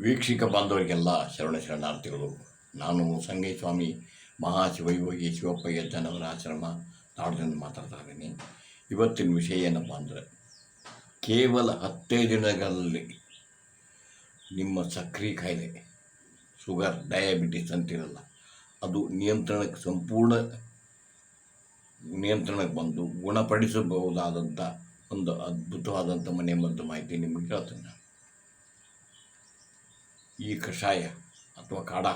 ವೀಕ್ಷಕ ಬಾಂಧವರಿಗೆಲ್ಲ ಶರಣ ಶರಣಾರ್ಥಿಗಳು, ನಾನು ಸಂಗಯ್ಯಸ್ವಾಮಿ ಮಹಾಶಿವಯೋಗಿ ಶಿವಪ್ಪ ಜನವರ ಆಶ್ರಮ ನಾಡದಿಂದ ಮಾತಾಡ್ತಾ ಇದ್ದೀನಿ ಇವತ್ತಿನ ವಿಷಯ ಏನಪ್ಪ ಅಂದರೆ, ಕೇವಲ ಹತ್ತೈದು ದಿನಗಳಲ್ಲಿ ನಿಮ್ಮ ಸಕ್ರಿ ಕಾಯಿಲೆ, ಶುಗರ್, ಡಯಾಬಿಟಿಸ್ ಅಂತಿರಲ್ಲ, ಅದು ನಿಯಂತ್ರಣಕ್ಕೆ ಸಂಪೂರ್ಣ ನಿಯಂತ್ರಣಕ್ಕೆ ಬಂದು ಗುಣಪಡಿಸಬಹುದಾದಂಥ ಒಂದು ಅದ್ಭುತವಾದಂಥ ಮನೆ ಮದ್ದು ಮಾಹಿತಿ ನಿಮಗೆ ಹೇಳ್ತೇನೆ ನಾನು. ಈ ಕಷಾಯ ಅಥವಾ ಕಾಡ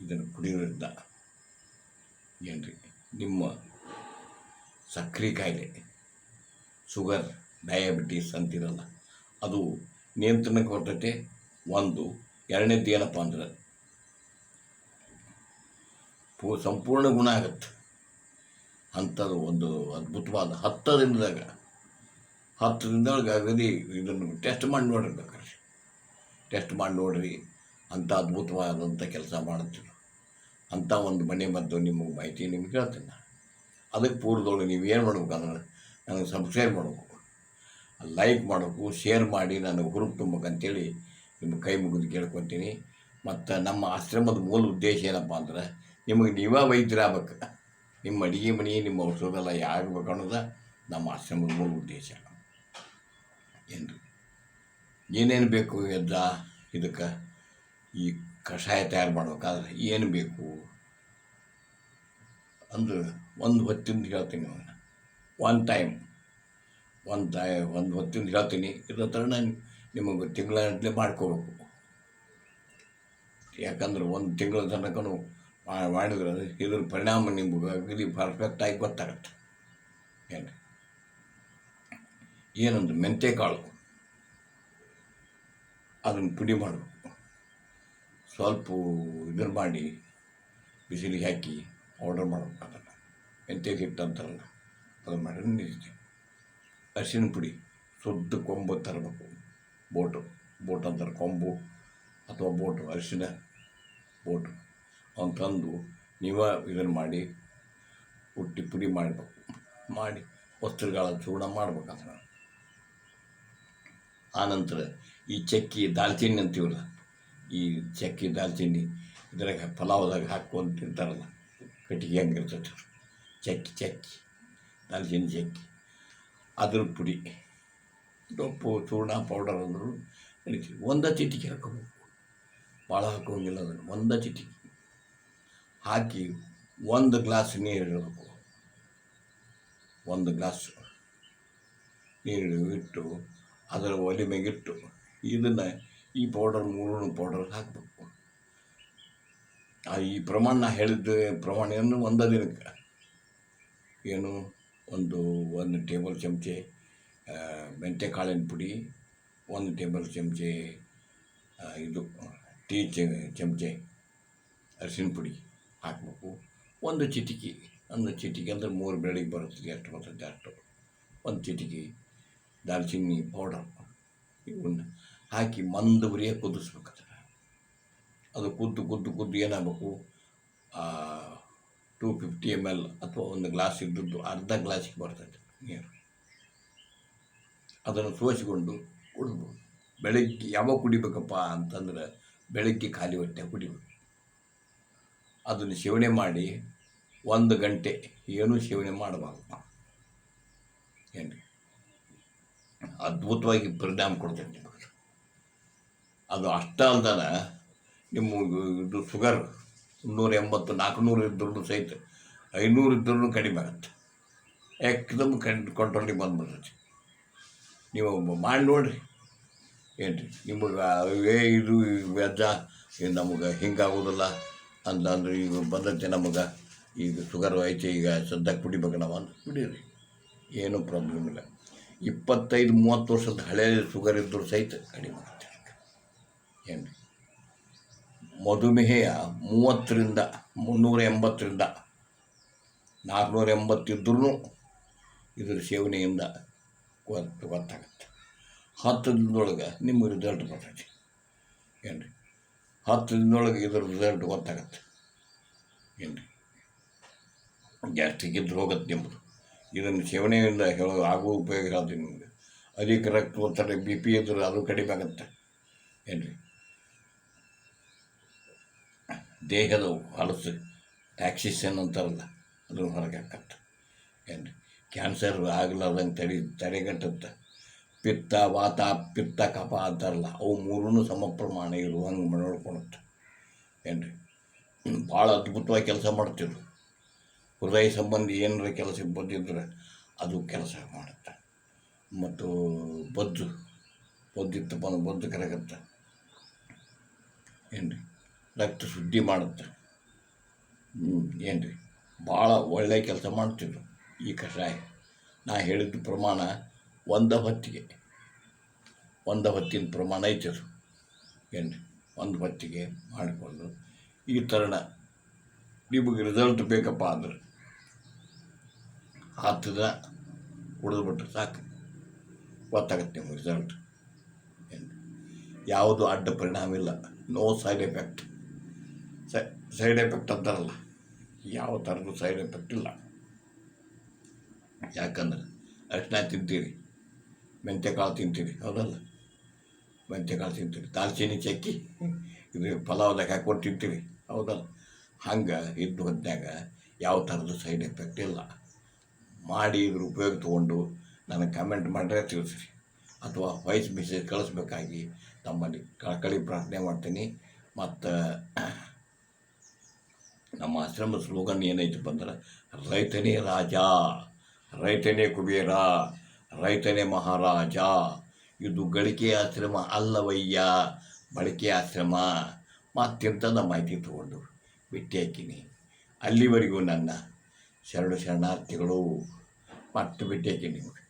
ಇದನ್ನು ಕುಡಿಯೋದ್ರಿಂದ ಏನ್ರಿ? ನಿಮ್ಮ ಸಕ್ಕರೆ ಕಾಯಿಲೆ, ಶುಗರ್, ಡಯಾಬಿಟೀಸ್ ಅಂತಿರಲ್ಲ, ಅದು ನಿಯಂತ್ರಣಕ್ಕೆ ಬರ್ತೈತೆ. ಒಂದು ಎರಡನೇದು ಏನಪ್ಪ ಅಂದ್ರೆ ಪೂ ಸಂಪೂರ್ಣ ಗುಣ ಆಗುತ್ತೆ. ಅಂಥದ್ದು ಒಂದು ಅದ್ಭುತವಾದ ಹತ್ತು ದಿನದಾಗ ಹತ್ತು ದಿನದೊಳಗೆ ಅಗದಿ ಇದನ್ನು ಟೆಸ್ಟ್ ಮಾಡಿ ನೋಡಿರ್ಬೇಕು ಟೆಸ್ಟ್ ಮಾಡಿ ನೋಡಿರಿ, ಅಂಥ ಅದ್ಭುತವಾದಂಥ ಕೆಲಸ ಮಾಡುತ್ತೀವಿ ಅಂಥ ಒಂದು ಮನೆ ಮದ್ದು ನಿಮಗೆ ಮಾಹಿತಿ ನಿಮ್ಗೆ ಹೇಳ್ತೀನಿ. ಅದಕ್ಕೆ ಪೂರ್ವದೊಳಗೆ ನೀವು ಏನು ಮಾಡ್ಬೇಕಂದ್ರೆ ನನಗೆ ಸಬ್ಸ್ಕ್ರೈಬ್ ಮಾಡಬೇಕು. ಲೈಕ್ ಮಾಡಬೇಕು ಶೇರ್ ಮಾಡಿ ನನಗೆ ಹುರುಪು ತುಂಬಬೇಕಂತೇಳಿ ನಿಮ್ಮ ಕೈ ಮುಗಿದು ಕೇಳ್ಕೊತೀನಿ. ಮತ್ತು ನಮ್ಮ ಆಶ್ರಮದ ಮೂಲ ಉದ್ದೇಶ ಏನಪ್ಪ ಅಂದ್ರೆ ನಿಮಗೆ ನೀವೇ ವೈದ್ಯರಾಗಬೇಕು ನಿಮ್ಮ ಅಡುಗೆ ಮನೆ, ನಿಮ್ಮ ಔಷಧೆಲ್ಲ ಯಾಗಬೇಕು ಅನ್ನೋದು ನಮ್ಮ ಆಶ್ರಮದ ಮೂಲ ಉದ್ದೇಶ. ಏನು ಏನೇನು ಬೇಕು ಎದ್ದ ಇದಕ್ಕೆ ಈ ಕಷಾಯ ತಯಾರು ಮಾಡ್ಬೇಕಾದ್ರೆ ಏನು ಬೇಕು? ಅಂದ್ರೆ ಒಂದು ಹೊತ್ತಿಂದ ಹೇಳ್ತೀನಿ ಒಂದು ಒನ್ ಟೈಮ್ ಒನ್ ಟೈ ಒಂದು ಹೊತ್ತಿಂದ ಹೇಳ್ತೀನಿ. ಇದ್ರ ಥರ ನಾನು ನಿಮಗೆ ತಿಂಗಳಗಟ್ಟಲೆ ಮಾಡ್ಕೋಬೇಕು. ಯಾಕಂದ್ರೆ ಒಂದು ತಿಂಗಳ ತನಕನು ಮಾ- ಮಾಡಿದ್ರೆ ಇದ್ರ ಪರಿಣಾಮ ನಿಮ್ಗೆ ಅಗದಿ ಪರ್ಫೆಕ್ಟಾಗಿ ಗೊತ್ತಾಗತ್ತೆ. ಏನು ಏನಂದ್ರೆ ಮೆಂತ್ಯಕಾಳು ಅದನ್ನು ಪುಡಿ ಮಾಡಬೇಕು ಸ್ವಲ್ಪ ಇದನ್ನು ಮಾಡಿ, ಬಿಸಿಲಿಗೆ ಹಾಕಿ ಆರ್ಡರ್ ಮಾಡಬೇಕು ಅದನ್ನು. ಮೆಂತ್ಯ ಹಿಟ್ಟು ಅಂತಾರಲ್ಲ ಅದನ್ನು ಮಾಡಿ ನಿಲ್ತೀವಿ ಅರಿಶಿನ ಪುಡಿ ಶುದ್ಧ ಕೊಂಬು ತರಬೇಕು. ಬೋಟು, ಬೋಟ್ ಅಂತಾರೆ ಕೊಂಬು ಅಥವಾ ಬೋಟು, ಅರಿಶಿನ ಬೋಟು. ಅವನು ತಂದು ನೀವೇ ಇದನ್ನು ಮಾಡಿ, ಹುಟ್ಟಿ ಪುಡಿ ಮಾಡಬೇಕು. ಮಾಡಿ ವಸ್ತ್ರಗಳ ಚೂರ್ಣ ಮಾಡ್ಬೇಕು ಅದನ್ನು. ಆನಂತರ ಈ ಚಕ್ಕಿ ದಾಲ್ಚಿನ್ನಿ ಅಂತೀವಲ್ಲ, ಈ ಚಕ್ಕಿ ದಾಲ್ಚಿನ್ನಿ ಇದ್ರಾಗ ಪಲಾವ್ದಾಗ ಹಾಕ್ಕೊಂಡು ತಿಂತಾರಲ್ಲ, ಕಟ್ಟಿಗೆ ಹಂಗಿರ್ತೈತೆ. ಚಕ್ಕಿ ಚಕ್ಕಿ ದಾಲ್ಚಿನ್ನಿ ಚಕ್ಕಿ, ಅದ್ರ ಪುಡಿ, ಉಪ್ಪು, ಚೂರ್ಣ, ಪೌಡರ್ ಅಂದರು ನಡೀತೀವಿ ಒಂದೇ ಚಿಟಿಕೆ ಹಾಕೋಬೇಕು ಭಾಳ ಹಾಕೋಂಗಿಲ್ಲ ಅದನ್ನು, ಒಂದು ಚಿಟಿಕೆ. ಹಾಕಿ ಒಂದು ಗ್ಲಾಸ್ ನೀರು ಇಡಬೇಕು. ಒಂದು ಗ್ಲಾಸ್ ನೀರು ಇಟ್ಟು ಅದರ ಒಲೆ ಮೇಗಿಟ್ಟು ಇದನ್ನು ಈ ಪೌಡರ್ ಮೂರು ಪೌಡರ್ ಹಾಕಬೇಕು. ಆ ಈ ಪ್ರಮಾಣ ಹೇಳಿದ ಹೇಳಿದ್ದ ಪ್ರಮಾಣ ಏನು ಒಂದೇ ದಿನಕ್ಕೆ. ಏನು ಒಂದು ಒಂದು ಟೇಬಲ್ ಚಮಚೆ ಮೆಂತ್ಯ ಕಾಳಿನ ಪುಡಿ, ಒಂದು ಟೇಬಲ್ ಚಮಚೆ ಇದು, ಟೀ ಚಮಚೆ, ಅರಿಶಿನ ಪುಡಿ ಹಾಕಬೇಕು. ಒಂದು ಚಿಟಿಕಿ ಒಂದು ಚಿಟಿಕಿ ಅಂದರೆ ಮೂರು ಬೆಳಗ್ಗೆ ಬರುತ್ತೆ ಎಷ್ಟು ಬರ್ತದೆ ಅಷ್ಟು ಒಂದು ಚಿಟಿಕಿ ದಾಲ್ಚಿನ್ನಿ ಪೌಡರ್ ಹಾಕಿ ಮಂದ ಉರಿಯ ಕುದಿಸ್ಬೇಕು ಅದು ಕುದ್ದು ಕುದ್ದು ಕುದ್ದು ಏನಾಗಬೇಕು? ಟೂ ಫಿಫ್ಟಿ ಎಂ ಎಲ್ ಅಥವಾ ಒಂದು ಗ್ಲಾಸ್ ಇದ್ದದ್ದು ಅರ್ಧ ಗ್ಲಾಸಿಗೆ ಬರ್ತದೆ ನೀರು. ಅದನ್ನು ಸೋಸಿಕೊಂಡು ಕುಡಿದ್ಬೋದು ಬೆಳಗ್ಗೆ ಯಾವಾಗ ಕುಡಿಬೇಕಪ್ಪ ಅಂತಂದ್ರೆ ಬೆಳಗ್ಗೆ ಖಾಲಿ ಹೊಟ್ಟೆ ಕುಡಿಬೇಕು. ಅದನ್ನು ಸೇವನೆ ಮಾಡಿ ಒಂದು ಗಂಟೆ ಏನೂ ಸೇವನೆ ಮಾಡಬಾರ್ದು. ಏನು ಅದ್ಭುತವಾಗಿ ಪರಿಣಾಮ ಕೊಡ್ತೇನೆ ನಿಮಗೆ. ಅದು ಅಷ್ಟ ಅಲ್ದನ ನಿಮ್ಮ ಇದು ಶುಗರ್ ಮುನ್ನೂರ ಎಂಬತ್ತು ನಾಲ್ಕುನೂರು ಇದ್ರೂ ಸಹಿತ ಐನೂರು ಇದ್ರೂ ಕಡಿಮೆ ಆಗುತ್ತೆ ಎಕ್ದಮ್ ಕಣ್ ಕಂಟ್ರೋಲಿಗೆ ಬಂದ್ಬಿಡ್ತೈತಿ. ನೀವು ಮಾಡಿ ನೋಡಿರಿ. ಏನು ರೀ ನಿಮಗೆ ಏ ಇದು ವೆಜ್ಜ ಇದು ನಮಗೆ ಹಿಂಗಾಗೋದಿಲ್ಲ ಅಂತ ಅಂದ್ರೆ ಈಗ ಬಂದೈತೆ ನಮಗೆ ಈಗ ಶುಗರ್ ಐತೆ, ಈಗ ಸದ್ಯಕ್ಕೆ ಕುಡಿಬೇಕು ನಾವು ಅಂತ ಕುಡೀರಿ. ಏನೂ ಪ್ರಾಬ್ಲಮ್ ಇಲ್ಲ. ಇಪ್ಪತ್ತೈದು, ಮೂವತ್ತು ವರ್ಷದ ಹಳೆಯ ಶುಗರ್ ಇದ್ದರೂ ಸಹಿತ ಕಡಿಮೆ. ಏನು? ಮಧುಮೇಹ ಮೂವತ್ತರಿಂದ ಮುನ್ನೂರ ಎಂಬತ್ತರಿಂದ ನಾಲ್ಕುನೂರ ಎಂಬತ್ತಿದ್ರೂ ಇದರ ಸೇವನೆಯಿಂದ ಗೊತ್ತು, ಗೊತ್ತಾಗತ್ತೆ. ಹತ್ತು ದಿನದೊಳಗೆ ನಿಮ್ಮ ರಿಸಲ್ಟ್ ಬರ್ತೈತಿ. ಏನು ರೀ ಹತ್ತು ದಿನದೊಳಗೆ ಇದ್ರ ರಿಸಲ್ಟ್ ಗೊತ್ತಾಗತ್ತೆ. ಏನು ರೀ ಗ್ಯಾಸ್ಟ್ರಿಕ್ ಇದ್ರೆ ಹೋಗುತ್ತೆ ನಿಮ್ಮದು ಇದನ್ನು ಸೇವನೆಯಿಂದ ಹೇಳೋ ಆಗೋ ಉಪಯೋಗ ಹೇಳ್ತೀನಿ ನಿಮಗೆ. ಅಧಿಕ ರಕ್ತ ಒತ್ತಡ ಬಿ ಪಿ ಇದ್ರೆ ಅದು ಕಡಿಮೆ ಆಗುತ್ತೆ. ಏನು ರೀ ದೇಹದ ಹೊಲಸು ಟ್ಯಾಕ್ಸಿಸನ್ ಅಂತಾರಲ್ಲ ಅದು ಹೊರಗೆ ಹಾಕತ್ತೆ. ಏನು ಕ್ಯಾನ್ಸರ್ ಆಗಲಾರ್ದಂಗೆ ತಡೆ ತಡೆಗಟ್ಟುತ್ತೆ. ಪಿತ್ತ, ವಾತ, ಪಿತ್ತ, ಕಫ ಅಂತಾರಲ್ಲ, ಅವು ಮೂರೂ ಸಮ ಪ್ರಮಾಣ ಇರುವಂಗೆ ನೋಡ್ಕೊಳುತ್ತೆ. ಏನು ರೀ ಭಾಳ ಅದ್ಭುತವಾಗಿ ಕೆಲಸ ಮಾಡ್ತಿದ್ರು ಹೃದಯ ಸಂಬಂಧಿ ಏನಾರ ಕೆಲಸ ಬಂದಿದ್ರೆ ಅದು ಕೆಲಸ ಮಾಡುತ್ತೆ. ಮತ್ತು ಬದ್ದು, ಬದ್ದಿತ್ತಪ್ಪ ಬದ್ದು ಕರಗತ್ತೆ. ಏನು ರೀ ರಕ್ತ ಶುದ್ಧಿ ಮಾಡುತ್ತೆ. ಏನು ರೀ ಭಾಳ ಒಳ್ಳೆಯ ಕೆಲಸ ಮಾಡ್ತಿದ್ರು ಈ ಕಷಾಯ. ನಾ ಹೇಳಿದ ಪ್ರಮಾಣ ಒಂದು ಹೊತ್ತಿಗೆ. ಒಂದು ಹೊತ್ತಿನ ಪ್ರಮಾಣ ಐತೆ ಅದು. ಏನು ಒಂದು ಹೊತ್ತಿಗೆ ಮಾಡಿಕೊಂಡು ಈ ಥರನ ನಿಮಗೆ ರಿಸಲ್ಟ್ ಬೇಕಪ್ಪ ಅಂದ್ರೆ ಹತ್ತು ದಿನ ಕುಡಿದ್ಬಿಟ್ರೆ ಸಾಕು. ಗೊತ್ತಾಗತ್ತೆ ನಿಮಗೆ ರಿಸಲ್ಟ್ ಏನು ಯಾವುದು ಅಡ್ಡ ಪರಿಣಾಮ ಇಲ್ಲ. No side effect side effect ಅಂತಾರಲ್ಲ, ಯಾವ ಥರದ್ದು ಸೈಡ್ ಎಫೆಕ್ಟ್ ಇಲ್ಲ. ಯಾಕಂದ್ರೆ ಅರಿಶಿನ ತಿಂತೀರಿ ಮೆಂತ್ಯಕಾಳು ತಿಂತೀರಿ, ಹೌದಲ್ಲ? ಮೆಂತ್ಯ ಕಾಳು ತಿಂತೀರಿ, ದಾಲ್ಚಿನ್ನಿ ಚಕ್ಕಿ, ಇದು ಪಲಾವ್ದಾಗ ಹಾಕೊಂಡು ತಿಂತೀರಿ, ಹೌದಲ್ಲ? ಹಂಗೆ ಇದ್ದು ಹೊತ್ನ್ಯಾಗ ಯಾವ ಥರದ್ದು ಸೈಡ್ ಎಫೆಕ್ಟ್ ಇಲ್ಲ. ಮಾಡಿ ಇದ್ರ ಉಪಯೋಗ ತೊಗೊಂಡು ನನಗೆ ಕಮೆಂಟ್ ಮಾಡಿದ್ರೆ ತಿಳಿಸ್ರಿ. ಅಥವಾ ವಾಯ್ಸ್ ಮೆಸೇಜ್ ಕಳಿಸ್ಬೇಕಾಗಿ ತಮ್ಮಲ್ಲಿ ಕಳಕಳಿ ಪ್ರಾರ್ಥನೆ ಮಾಡ್ತೀನಿ. ಮತ್ತು ನಮ್ಮ ಆಶ್ರಮದ ಸ್ಲೋಗನ್ ಏನೈತಪ್ಪ ಅಂದ್ರೆ ರೈತನೇ ರಾಜ, ರೈತನೇ ಕುಬೇರ, ರೈತನೇ ಮಹಾರಾಜ. ಇದು ಗಳಿಕೆ ಆಶ್ರಮ ಅಲ್ಲವಯ್ಯ ಬಳಕೆ ಆಶ್ರಮ. ಮತ್ತೆಂಥದ ಮಾಹಿತಿ ತಗೊಂಡು ಭೇಟಿ ಹಾಕಿನಿ. ಅಲ್ಲಿವರೆಗೂ ನನ್ನ ಶರಣ ಶರಣಾರ್ಥಿಗಳು ಮತ್ತೆ ಭೇಟಿ ಹಾಕಿನಿ ನಿಮಗೆ.